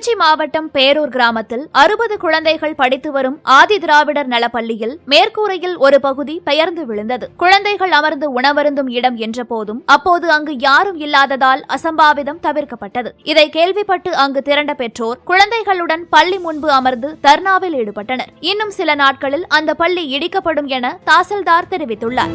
திருச்சி மாவட்டம் பேரூர் கிராமத்தில் அறுபது குழந்தைகள் படித்து வரும் ஆதி திராவிடர் நலப்பள்ளியில் மேற்கூரையில் ஒரு பகுதி பெயர்ந்து விழுந்தது. குழந்தைகள் அமர்ந்து உணவருந்தும் இடம் என்ற போதும் அப்போது அங்கு யாரும் இல்லாததால் அசம்பாவிதம் தவிர்க்கப்பட்டது. இதை கேள்விப்பட்டு அங்கு திரண்ட பெற்றோர் குழந்தைகளுடன் பள்ளி முன்பு அமர்ந்து தர்ணாவில் ஈடுபட்டனர். இன்னும் சில நாட்களில் அந்த பள்ளி இடிக்கப்படும் என தாசில்தார் தெரிவித்துள்ளார்.